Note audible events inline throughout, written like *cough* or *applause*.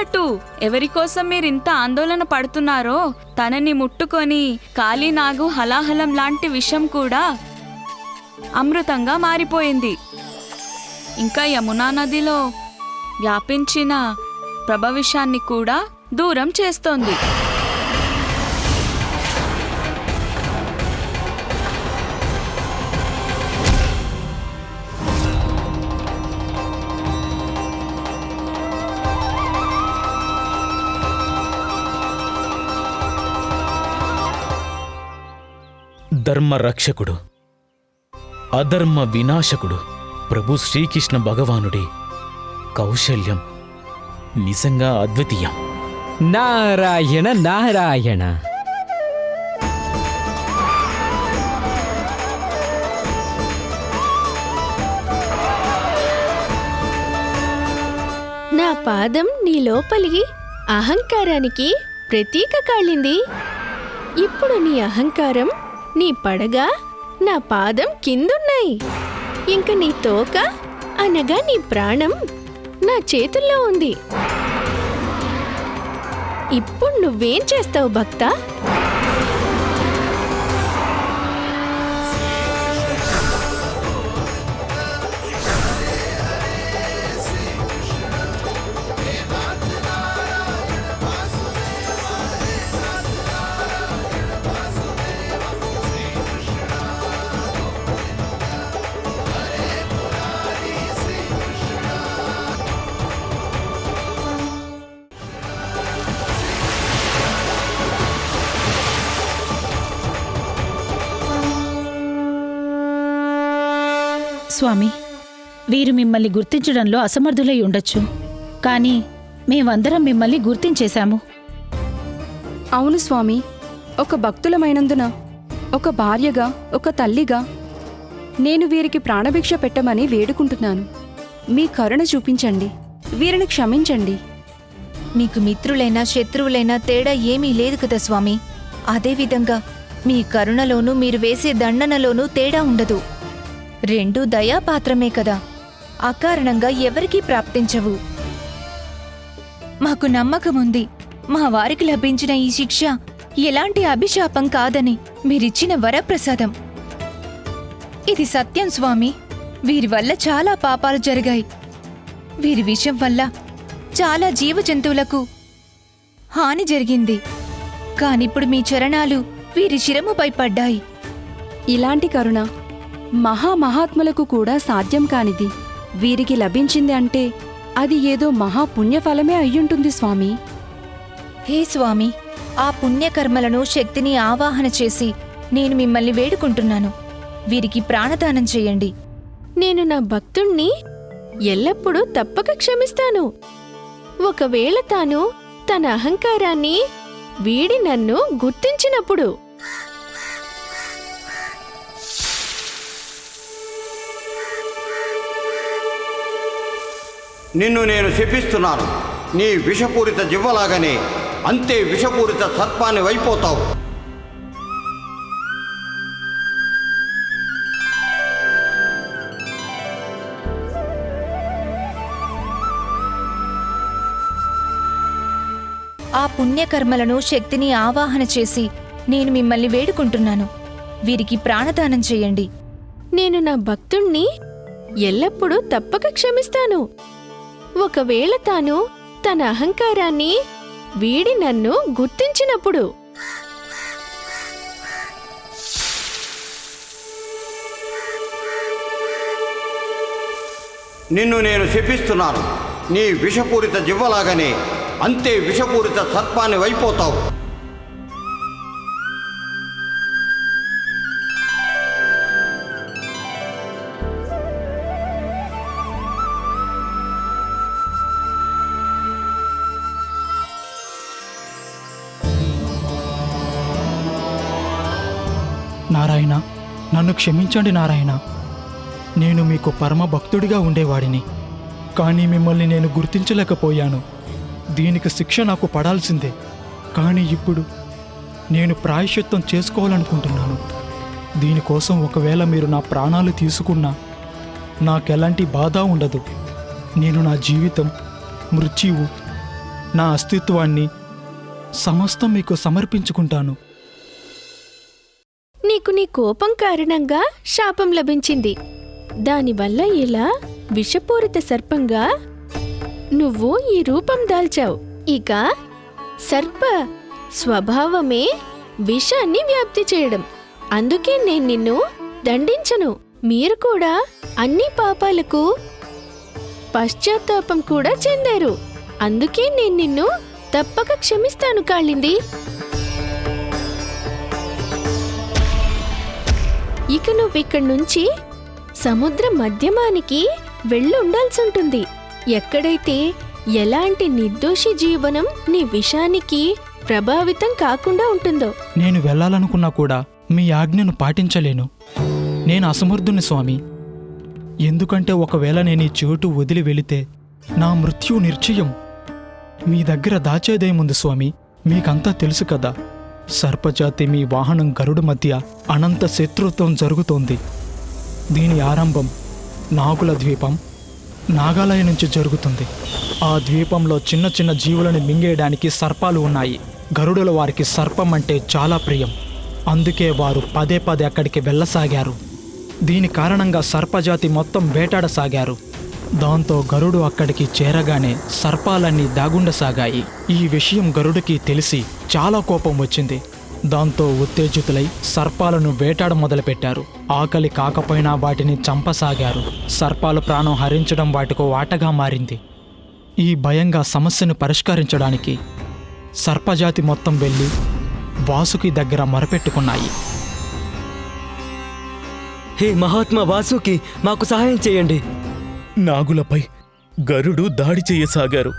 చూడండట్టు ఎవరి కోసం మీరు ఇంత ఆందోళన పడుతున్నారో తనని ముట్టుకొని కాళీనాగు హలాహలం లాంటి విషం కూడా అమృతంగా మారిపోయింది. ఇంకా యమునా నదిలో వ్యాపించిన ప్రభవిషాన్ని కూడా దూరం చేస్తోంది. ధర్మ రక్షకుడు. అధర్మ వినాశకుడు. ప్రభు శ్రీకృష్ణ భగవానుడి కౌశల్యం. నిజంగా అద్వితీయం. నారాయణ నారాయణ. నా పాదం నీ లోపలి అహంకారానికి ప్రతీక కాళింది ఇప్పుడు నీ అహంకారం నీ పడగ నా పాదం కిందున్నాయి. ఇంక నీ తోక అనగా నీ ప్రాణం నా చేతుల్లో ఉంది. ఇప్పుడు నువ్వేం చేస్తావు భక్తా? స్వామి వీరు మిమ్మల్ని గుర్తించడంలో అసమర్థులై ఉండొచ్చు. కానీ మేమందరం మిమ్మల్ని గుర్తించేశాము. అవును స్వామి ఒక భక్తులమైనందున ఒక భార్యగా ఒక తల్లిగా నేను వీరికి ప్రాణభిక్ష పెట్టమని వేడుకుంటున్నాను. మీ కరుణ చూపించండి వీరిని క్షమించండి. మీకు మిత్రులైనా శత్రువులైనా తేడా ఏమీ లేదు కదా స్వామి. అదేవిధంగా మీ కరుణలోనూ మీరు వేసే దండనలోనూ తేడా ఉండదు. రెండూ దయాపాత్రమే కదా. అకారణంగా ఎవరికీ ప్రాప్తించవు. మాకు నమ్మకముంది. మా వారికి లభించిన ఈ శిక్ష ఎలాంటి అభిశాపం కాదని మీరిచ్చిన వరప్రసాదం. ఇది సత్యం స్వామి. వీరి వల్ల చాలా పాపాలు జరిగాయి. వీరి విషయం వల్ల చాలా జీవజంతువులకు హాని జరిగింది. కానిప్పుడు మీ చరణాలు వీరి శిరముపై పడ్డాయి. ఇలాంటి కరుణ మహామహాత్ములకు కూడా సాధ్యం కానిది. వీరికి లభించింది అంటే అది ఏదో మహాపుణ్యఫలమే అయ్యుంటుంది స్వామి. హే స్వామి ఆ పుణ్యకర్మలను శక్తిని ఆవాహన చేసి నేను మిమ్మల్ని వేడుకుంటున్నాను. వీరికి ప్రాణదానం చేయండి. నేను నా భక్తుణ్ణి ఎల్లప్పుడూ తప్పక క్షమిస్తాను. ఒకవేళ తాను తన అహంకారాన్ని వీడి నన్ను గుర్తించినప్పుడు నిన్ను నేను శపిస్తున్నాను. నీ విషపూరిత జివ్వలాగానే అంతే విషపూరిత సర్పాన్ని వైపోతావు. ఆ పుణ్యకర్మలను శక్తిని ఆవాహన చేసి నేను మిమ్మల్ని వేడుకుంటున్నాను. వీరికి ప్రాణదానం చేయండి. నేను నా భక్తుణ్ణి ఎల్లప్పుడూ తప్పక క్షమిస్తాను. ఒకవేళ తాను తన అహంకారాన్ని వీడి నన్ను గుర్తించినప్పుడు. నిన్ను నేను శపిస్తున్నాను. నీ విషపూరిత జివ్వలాగానే అంతే విషపూరిత సర్పాన్ని వైపోతావు. నారాయణ నన్ను క్షమించండి నారాయణ. నేను మీకు పరమ భక్తుడిగా ఉండేవాడిని. కానీ మిమ్మల్ని నేను గుర్తించలేకపోయాను. దీనికి శిక్ష నాకు పడాల్సిందే. కానీ ఇప్పుడు నేను ప్రాయశ్చిత్తం చేసుకోవాలనుకుంటున్నాను. దీనికోసం ఒకవేళ మీరు నా ప్రాణాలు తీసుకున్నా నాకెలాంటి బాధ ఉండదు. నేను నా జీవితం మృత్యువు నా అస్తిత్వాన్ని సమస్తం మీకు సమర్పించుకుంటాను. నీకు నీ కోపం కారణంగా శాపం లభించింది. దానివల్ల ఇలా విషపూరిత సర్పంగా? నువ్వు ఈ రూపం దాల్చావు. ఇక సర్ప స్వభావమే విషాన్ని వ్యాప్తి చేయడం. అందుకే నేను నిన్ను దండించను. మీరు కూడా అన్ని పాపాలకు పశ్చాత్తాపం కూడా చెందారు. అందుకే నేను నిన్ను తప్పక క్షమిస్తాను కాళింది. ఇక నువ్విక్కడి నుంచి సముద్ర మధ్యమానికి వెళ్ళుండాల్సి ఉంటుంది ఎక్కడైతే ఎలాంటి నిర్దోషి జీవనం నీ విషానికి ప్రభావితం కాకుండా ఉంటుందో. నేను వెళ్ళాలనుకున్నా కూడా మీ ఆజ్ఞను పాటించలేను. నేను అసమర్థుని స్వామి. ఎందుకంటే ఒకవేళ నేను ఈ చోటు వదిలి వెళితే నా మృత్యు నిర్చయం మీ దగ్గర దాచేదేముంది స్వామి? మీకంతా తెలుసు కదా. సర్పజాతి మీ వాహనం గరుడు మధ్య అనంత శత్రుత్వం జరుగుతోంది. దీని ఆరంభం నాగుల ద్వీపం నాగాలయ నుంచి జరుగుతుంది. ఆ ద్వీపంలో చిన్న చిన్న జీవులను మింగేయడానికి సర్పాలు ఉన్నాయి. గరుడుల వారికి సర్పం అంటే చాలా ప్రియం. అందుకే వారు పదే పదే అక్కడికి వెళ్ళసాగారు. దీని కారణంగా సర్పజాతి మొత్తం వేటాడసాగారు. దాంతో గరుడు అక్కడికి చేరగానే సర్పాలన్నీ దాగుండసాగాయి. ఈ విషయం గరుడికి తెలిసి చాలా కోపం వచ్చింది. దాంతో ఉత్తేజితులై సర్పాలను వేటాడ మొదలుపెట్టారు. ఆకలి కాకపోయినా వాటిని చంపసాగారు. సర్పాలు ప్రాణం హరించడం వాటికో ఆటగా మారింది. ఈ భయంగా సమస్యను పరిష్కరించడానికి సర్పజాతి మొత్తం వెళ్ళి వాసుకి దగ్గర మొరపెట్టుకున్నాయి. హే మహాత్మా వాసుకి మాకు సహాయం చేయండి. నాగులపై గరుడు దాడి చేయసాగారు.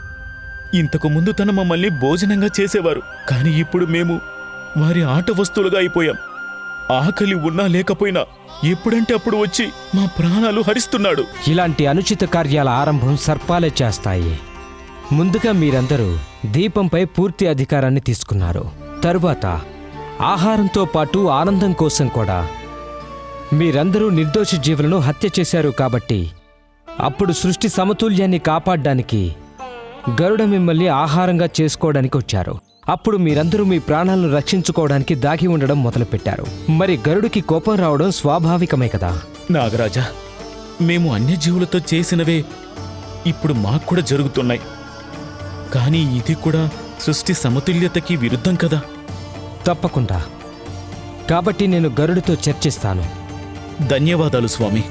ఇంతకు ముందు తన మమ్మల్ని భోజనంగా చేసేవారు కానీ ఇప్పుడు మేము వారి ఆట వస్తువులుగా అయిపోయాం. ఆకలి ఉన్నా లేకపోయినా ఎప్పుడంటే అప్పుడు వచ్చి మా ప్రాణాలు హరిస్తున్నాడు. ఇలాంటి అనుచిత కార్యాల ఆరంభం సర్పాలే చేస్తాయి. ముందుగా మీరందరూ దీపంపై పూర్తి అధికారాన్ని తీసుకున్నారు. తరువాత ఆహారంతో పాటు ఆనందం కోసం కూడా మీరందరూ నిర్దోష జీవులను హత్య చేశారు కాబట్టి అప్పుడు సృష్టి సమతుల్యాన్ని కాపాడడానికి గరుడ మిమ్మల్ని ఆహారంగా చేసుకోవడానికి వచ్చారు. అప్పుడు మీరందరూ మీ ప్రాణాలను రక్షించుకోవడానికి దాగి ఉండడం మొదలుపెట్టారు. మరి గరుడికి కోపం రావడం స్వాభావికమే కదా? నాగరాజా మేము అన్యజీవులతో చేసినవే ఇప్పుడు మాకు కూడా జరుగుతున్నాయి. కానీ ఇది కూడా సృష్టి సమతుల్యతకి విరుద్ధం కదా? తప్పకుండా. కాబట్టి నేను గరుడితో చర్చిస్తాను. ధన్యవాదాలు స్వామి.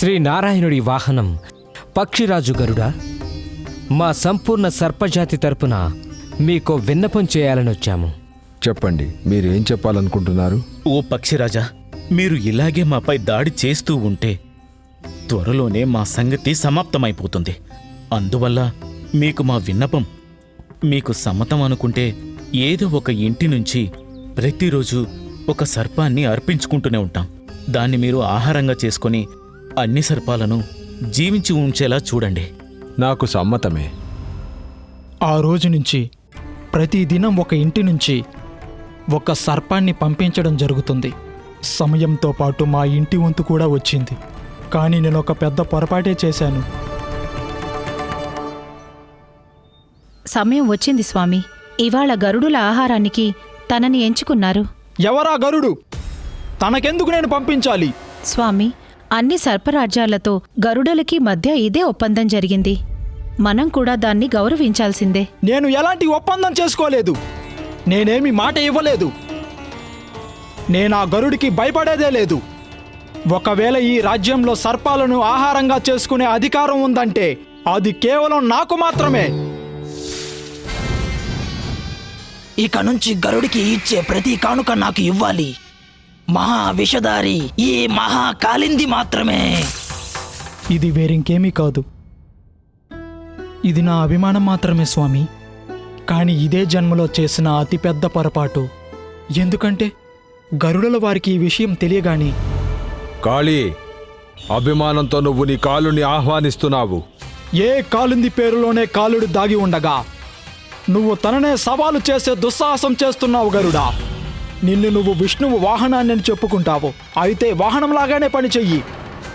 శ్రీ నారాయణుడి వాహనం. పక్షిరాజు గరుడ మా సంపూర్ణ సర్పజాతి తరపున మీకో విన్నపం చేయాలని వచ్చాము చెప్పండి మీరు ఏం చెప్పాలనుకుంటున్నారు? ఓ పక్షిరాజా మీరు ఇలాగే మాపై దాడి చేస్తూ ఉంటే త్వరలోనే మా సంగతి సమాప్తమైపోతుంది. అందువల్ల మీకు మా విన్నపం మీకు సమ్మతం అనుకుంటే ఏదో ఒక ఇంటి నుంచి ప్రతిరోజు ఒక సర్పాన్ని అర్పించుకుంటూనే ఉంటాం. దాన్ని మీరు ఆహారంగా చేసుకొని అన్ని సర్పాలను జీవించి ఉంచేలా చూడండి. నాకు సమ్మతమే. ఆ రోజు నుంచి ప్రతిదినం ఒక ఇంటి నుంచి ఒక సర్పాన్ని పంపించడం జరుగుతుంది. సమయంతో పాటు మా ఇంటి వంతు కూడా వచ్చింది. కానీ నేను ఒక పెద్ద పొరపాటే చేశాను. సమయం వచ్చింది స్వామి. ఇవాళ గరుడుల ఆహారానికి తనని ఎంచుకున్నారు. ఎవరా గరుడు? తనకెందుకు నేను పంపించాలి? స్వామి అన్ని సర్పరాజ్యాలతో గరుడలకి మధ్య ఇదే ఒప్పందం జరిగింది. మనం కూడా దాన్ని గౌరవించాల్సిందే. నేను ఎలాంటి ఒప్పందం చేసుకోలేదు. నేనేమి మాట ఇవ్వలేదు. నేను ఆ గరుడికి భయపడేదే లేదు. ఒకవేళ ఈ రాజ్యంలో సర్పాలను ఆహారంగా చేసుకునే అధికారం ఉందంటే అది కేవలం నాకు మాత్రమే. ఇక నుంచి గరుడికి ఇచ్చే ప్రతి కానుక నాకు ఇవ్వాలి. మహా విషధారి ఈ మహా కాలింది మాత్రమే. ఇది వేరింకేమీ కాదు. ఇది నా అభిమానం మాత్రమే స్వామి. కానీ ఇదే జన్మలో చేసిన అతిపెద్ద పొరపాటు. ఎందుకంటే గరుడల వారికి ఈ విషయం తెలియగాని కాళీ అభిమానంతో నువ్వు నీ కాలుని ఆహ్వానిస్తున్నావు. ఏ కాలుంది పేరులోనే కాలుడు దాగి ఉండగా నువ్వు తననే సవాలు చేసే దుస్సాహసం చేస్తున్నావు గరుడా. నిన్ను నువ్వు విష్ణువు వాహనాన్ని అని చెప్పుకుంటావు. అయితే వాహనంలాగానే పని చెయ్యి.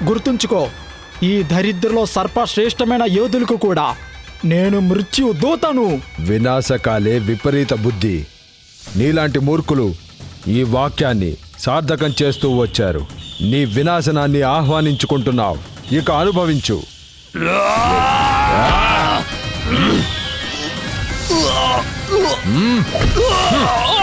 గుర్తుంచుకో ఈ దరిద్రలో సర్ప శ్రేష్టమైన యోధులకు కూడా నేను మృత్యు దూతను. వినాశకాలే విపరీత బుద్ధి. నీలాంటి మూర్ఖులు ఈ వాక్యాన్ని సార్థకం చేస్తూ వచ్చారు. నీ వినాశనాన్ని ఆహ్వానించుకుంటున్నావు. ఇక అనుభవించు! *laughs*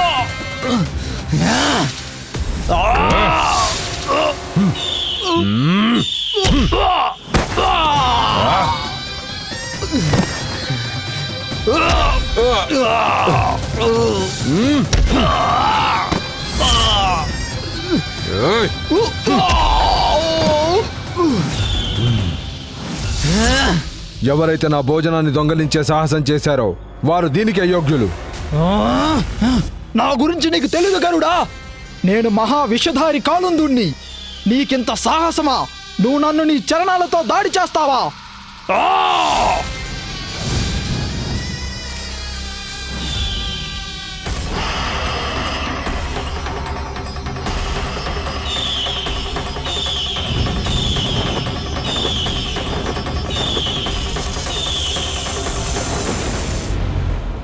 ఎవరైతే నా భోజనాన్ని దొంగలించే సాహసం చేశారో వారు దీనికి అయోగ్యులు. నా గురించి నీకు తెలియదు గరుడా! నేను మహా విషధారి కాలుందుణ్ణి నీకింత సాహసమా? నువ్వు నన్ను నీ చరణాలతో దాడి చేస్తావా!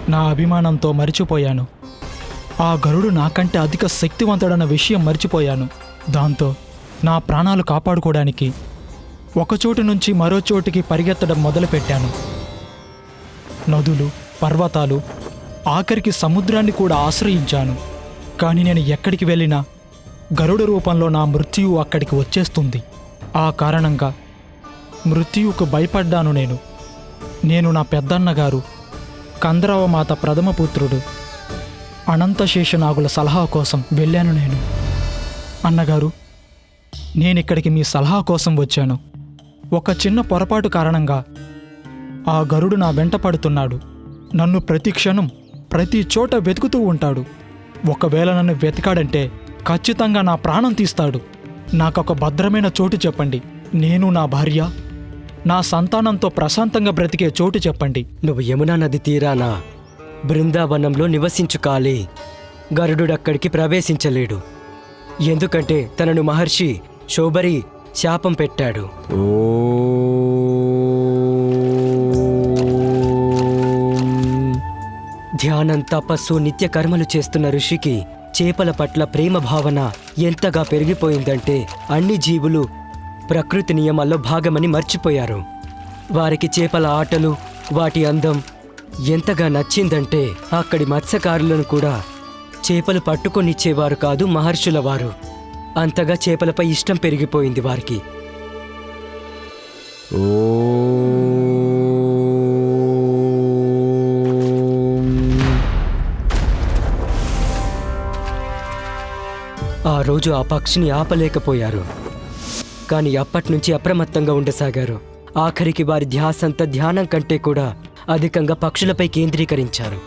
నా అభిమానంతో మరిచిపోయాను. ఆ గరుడు నాకంటే అధిక శక్తివంతుడన్న విషయం మర్చిపోయాను. దాంతో నా ప్రాణాలు కాపాడుకోవడానికి ఒకచోటు నుంచి మరో చోటికి పరిగెత్తడం మొదలుపెట్టాను. నదులు పర్వతాలు ఆఖరికి సముద్రాన్ని కూడా ఆశ్రయించాను. కానీ నేను ఎక్కడికి వెళ్ళినా గరుడ రూపంలో నా మృత్యువు అక్కడికి వచ్చేస్తుంది. ఆ కారణంగా మృత్యువుకు భయపడ్డాను నేను. నేను నా పెద్దన్నగారు కందరవ మాత ప్రథమ పుత్రుడు అనంతశేషనాగుల సలహా కోసం వెళ్ళాను నేను. అన్నగారు నేనిక్కడికి మీ సలహా కోసం వచ్చాను. ఒక చిన్న పొరపాటు కారణంగా ఆ గరుడు నా వెంట పడుతున్నాడు. నన్ను ప్రతి క్షణం ప్రతి చోట వెతుకుతూ ఉంటాడు. ఒకవేళ నన్ను వెతకాడంటే ఖచ్చితంగా నా ప్రాణం తీస్తాడు. నాకొక భద్రమైన చోటు చెప్పండి. నేను నా భార్య నా సంతానంతో ప్రశాంతంగా బ్రతికే చోటు చెప్పండి. నువ్వు యమునా నది తీరానా? బృందావనంలో నివసించుకాలి. గరుడుడక్కడికి ప్రవేశించలేడు. ఎందుకంటే తనను మహర్షి శోభరి శాపం పెట్టాడు. ధ్యానం తపస్సు నిత్య కర్మలు చేస్తున్న ఋషికి చేపల పట్ల ప్రేమ భావన ఎంతగా పెరిగిపోయిందంటే అన్ని జీవులు ప్రకృతి నియమాల్లో భాగమని మర్చిపోయారు. వారికి చేపల ఆటలు వాటి అందం ఎంతగా నచ్చిందంటే అక్కడి మత్స్యకారులను కూడా చేపలు పట్టుకొనిచ్చేవారు కాదు మహర్షుల వారు. అంతగా చేపలపై ఇష్టం పెరిగిపోయింది వారికి. ఆ రోజు ఆ పక్షిని ఆపలేకపోయారు. కానీ అప్పట్నుంచి అప్రమత్తంగా ఉండసాగారు. ఆఖరికి వారి ధ్యాసంతా ధ్యానం కంటే కూడా అధికంగా పక్షులపై కేంద్రీకరించారు.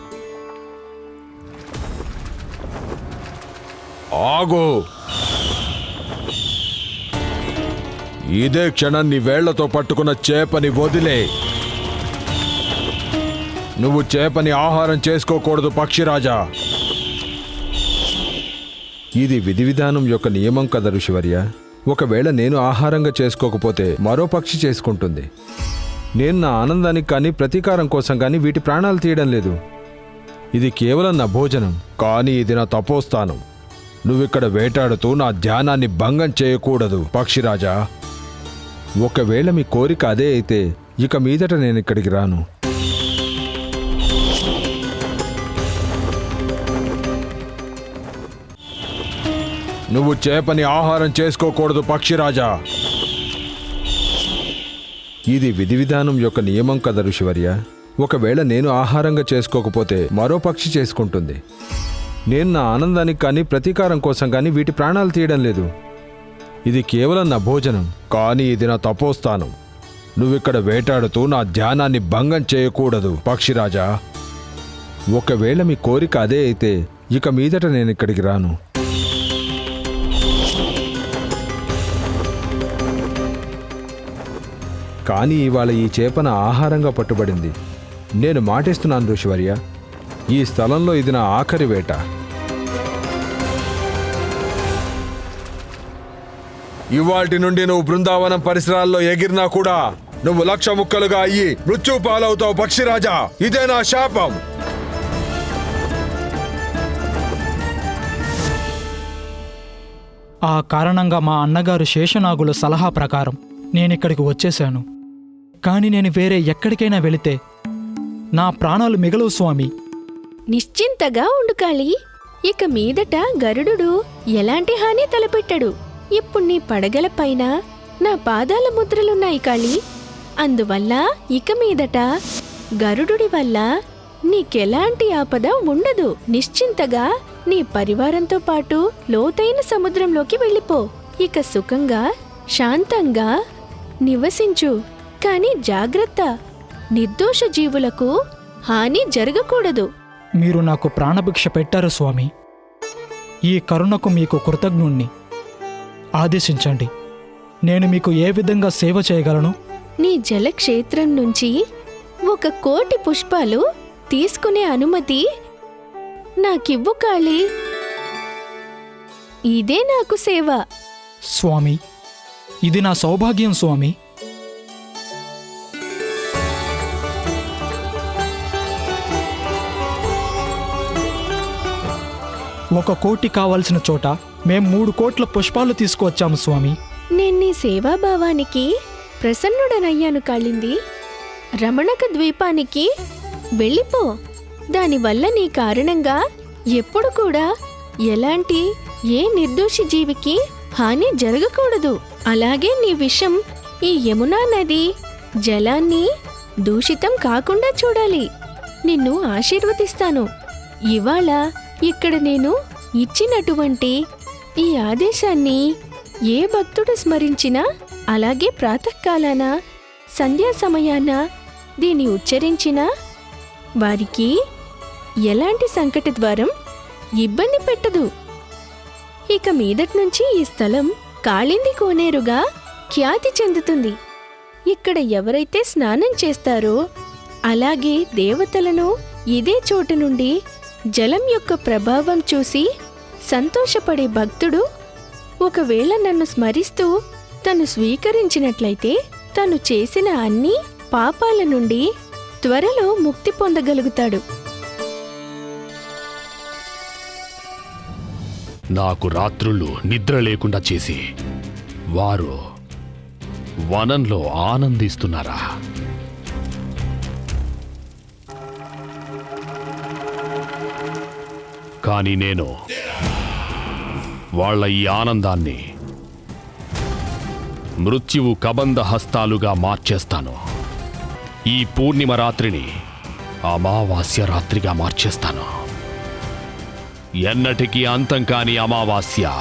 ఆగో. ఇదే క్షణం నీ వేళ్ళతో పట్టుకున్న చేపని వదిలే. నువ్వు చేపని ఆహారం చేసుకోకూడదు పక్షిరాజా. ఇది విధి విధానం యొక్క నియమం కదా ఋషివర్య. ఒకవేళ నేను ఆహారంగా చేసుకోకపోతే మరో పక్షి చేసుకుంటుంది. నేను నా ఆనందానికి కానీ ప్రతీకారం కోసం కానీ వీటి ప్రాణాలు తీయడం లేదు. ఇది కేవలం నా భోజనం కానీ ఇది నా తపోస్థానం. నువ్విక్కడ వేటాడుతూ నా ధ్యానాన్ని భంగం చేయకూడదు పక్షిరాజా. ఒకవేళ మీ కోరిక అదే అయితే ఇక మీదట నేను ఇక్కడికి రాను. నువ్వు చేపని ఆహారం చేసుకోకూడదు పక్షిరాజా. ఇది విధి విధానం యొక్క నియమం కదా ఋషివర్య. ఒకవేళ నేను ఆహారంగా చేసుకోకపోతే మరో పక్షి చేసుకుంటుంది. నేను నా ఆనందానికి కానీ ప్రతీకారం కోసం కానీ వీటి ప్రాణాలు తీయడం లేదు. ఇది కేవలం నా భోజనం కానీ ఇది నా తపోస్థానం. నువ్విక్కడ వేటాడుతూ నా ధ్యానాన్ని భంగం చేయకూడదు పక్షిరాజా. ఒకవేళ మీ కోరిక అదే అయితే ఇక మీదట నేను ఇక్కడికి రాను. కానీ ఇవాళ ఈ చేపన ఆహారంగా పట్టుబడింది. నేను మాటేస్తున్నాను ఋషివర్య. ఈ స్థలంలో ఇది నా ఆఖరి వేట. ఇవాటి నుండి నువ్వు బృందావనం పరిసరాల్లో ఎగిరినా కూడా నువ్వు లక్ష ముక్కలుగా అయ్యి మృత్యు పాలవుతావు పక్షిరాజా. ఇదే నా శాపం. ఆ కారణంగా మా అన్నగారు శేషనాగుల సలహా ప్రకారం నేనిక్కడికి వచ్చేశాను. కానీ నేను వేరే ఎక్కడికైనా వెళితే నా ప్రాణాలు మిగలవు స్వామి. నిశ్చింతగా ఉండు కాళీ. ఇక మీదట గరుడు ఎలాంటి హాని తలపెట్టడు. ఇప్పుడు నీ పడగల పైన నా పాదాల ముద్రలున్నాయి కాళీ. అందువల్ల ఇక మీదట గరుడుడి వల్ల నీకెలాంటి ఆపద ఉండదు. నిశ్చింతగా నీ పరివారంతో పాటు లోతైన సముద్రంలోకి వెళ్ళిపో. ఇక సుఖంగా శాంతంగా నివసించు. కాని జాగ్రత్త. నిర్దోష జీవులకు హాని జరగకూడదు. మీరు నాకు ప్రాణభిక్ష పెట్టారు స్వామి. ఈ కరుణకు మీకు కృతజ్ఞుణ్ణి. ఆదేశించండి. నేను మీకు ఏ విధంగా సేవ చేయగలను? నీ జలక్షేత్రం నుంచి ఒక కోటి పుష్పాలు తీసుకునే అనుమతి నాకివ్వు కాళీ. ఇదే నాకు సేవ. స్వామి ఇది నా సౌభాగ్యం స్వామి. ఒక కోటి కావలసిన చోట మేం మూడు కోట్ల పుష్పాలు తీసుకువచ్చాము స్వామి. నేను నీ సేవాభావానికి ప్రసన్నుడనయ్యాను కాళింది. రమణక ద్వీపానికి వెళ్ళిపో. దానివల్ల నీ కారణంగా ఎప్పుడు కూడా ఎలాంటి ఏ నిర్దోషి జీవికి హాని జరగకూడదు. అలాగే నీ విషం ఈ యమునా నది జలాన్ని దూషితం కాకుండా చూడాలి. నిన్ను ఆశీర్వదిస్తాను. ఇవాళ ఇక్కడ నేను ఇచ్చినటువంటి ఈ ఆదేశాన్ని ఏ భక్తుడు స్మరించినా అలాగే ప్రాతకాలాన సంధ్యా సమయాన దీన్ని ఉచ్చరించినా వారికి ఎలాంటి సంకట ద్వారం ఇబ్బంది పెట్టదు. ఇక మీదటి నుంచి ఈ స్థలం కాళింది కోనేరుగా ఖ్యాతి చెందుతుంది. ఇక్కడ ఎవరైతే స్నానం చేస్తారో అలాగే దేవతలను ఇదే చోటు నుండి జలం యొక్క ప్రభావం చూసి సంతోషపడే భక్తుడు ఒకవేళ నన్ను స్మరిస్తూ తను స్వీకరించినట్లయితే తను చేసిన అన్ని పాపాల నుండి త్వరలో ముక్తి పొందగలుగుతాడు. నాకు రాత్రులు నిద్ర లేకుండా చేసి వారు వనంలో ఆనందిస్తున్నారా? కానీ నేను వాళ్ళ ఈ ఆనందాన్ని మృత్యువు కబంధ హస్తాలుగా మార్చేస్తాను. ఈ పూర్ణిమ రాత్రిని అమావాస్య రాత్రిగా మార్చేస్తాను. ఎన్నటికీ అంతం కాని అమావాస్య.